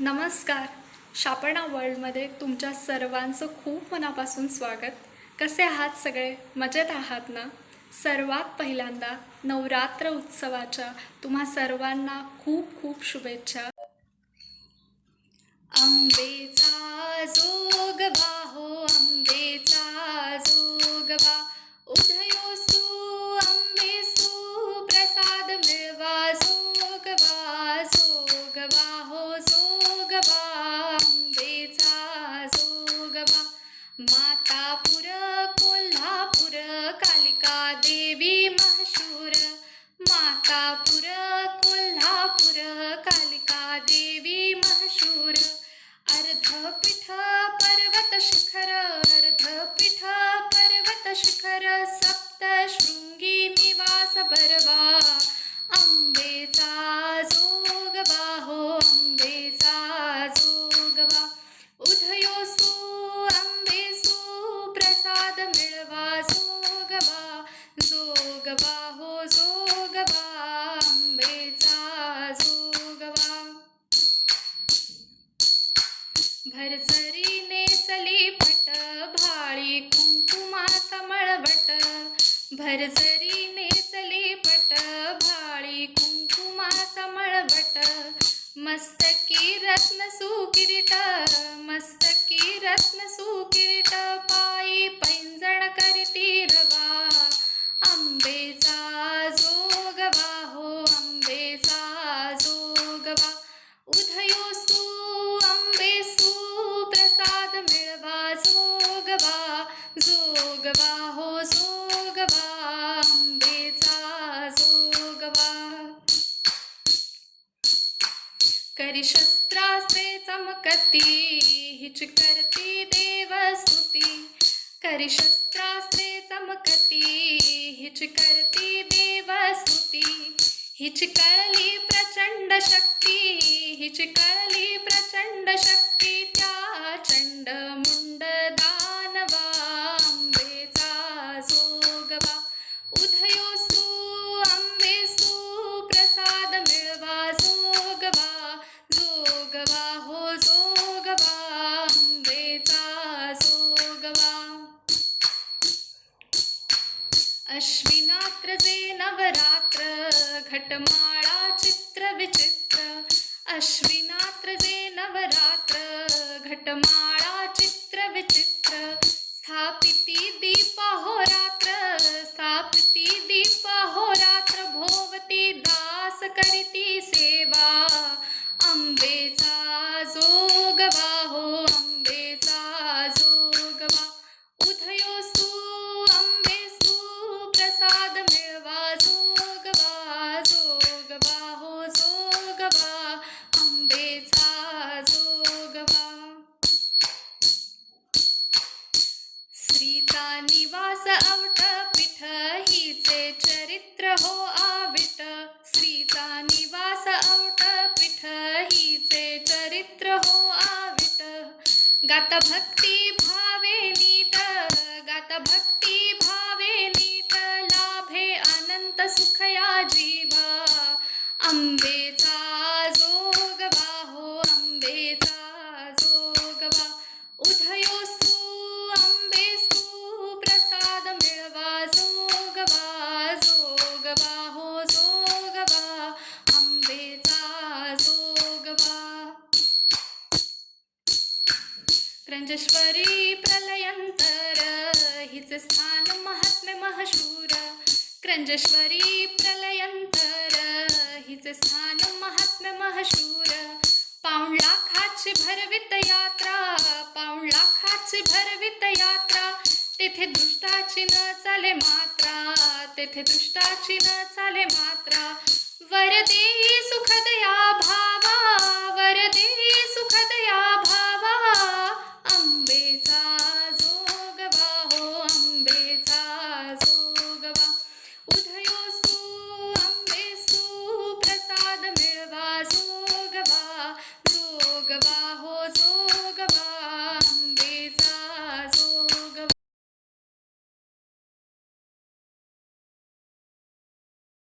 नमस्कार. शापणा वर्ल्डमध्ये तुमच्या सर्वांचं खूप मनापासून स्वागत. कसे आहात सगळे? मजेत आहात ना? सर्वात पहिल्यांदा नवरात्र उत्सवाच्या तुम्हा सर्वांना खूप खूप शुभेच्छा. आंबेचा ಕಾದೇ भरसरी नेसली पट भाळी कुंकुमाचा मळवट भरसरी नेसली पट भाळी कुंकुमाचा मळवट मस्तकी रत्न सुकिरीट जोगवा हो जोगवा आंबेचा जोगवा करी शस्त्रास्त्रे चमकती हिच करती देवस्तुती. करी शस्त्रास्त्रे चमकती हिच करती देवस्तुती. हिच कळली प्रचंड शक्ती हिच कळली प्रचंड शक्ती त्या चंड अश्विनात्र जे नवरात्र घटमाळा चित्र विचित्र. अश्विनात्र जे नवरात्र घटमाळा चित्र विचित्र. स्थापिती दीप होरात्र स्थापिती दीप होरात्र भोवती दास करिती सेवा चरित्र हो आवित. श्रीचा निवास औट पीठ हिचे चरित्र हो आवित. गात भक्ती भावे नीट गात भक्ती भावे नीत. लाभे अनंत सुखया जीवा. क्रंजश्वरी प्रलयंतर हिचे स्थान महात्म्य महशूर. क्रंजेश्वरी प्रलयंतर हिचे स्थान महात्म्य महशूर. पाऊण लाखाची भरवित यात्रा पाऊण लाखाची भरवित यात्रा. तेथे दृष्टाची न चाले मात्रा तेथे दृष्टाची न चाले मात्रा. वरदेही सुखदया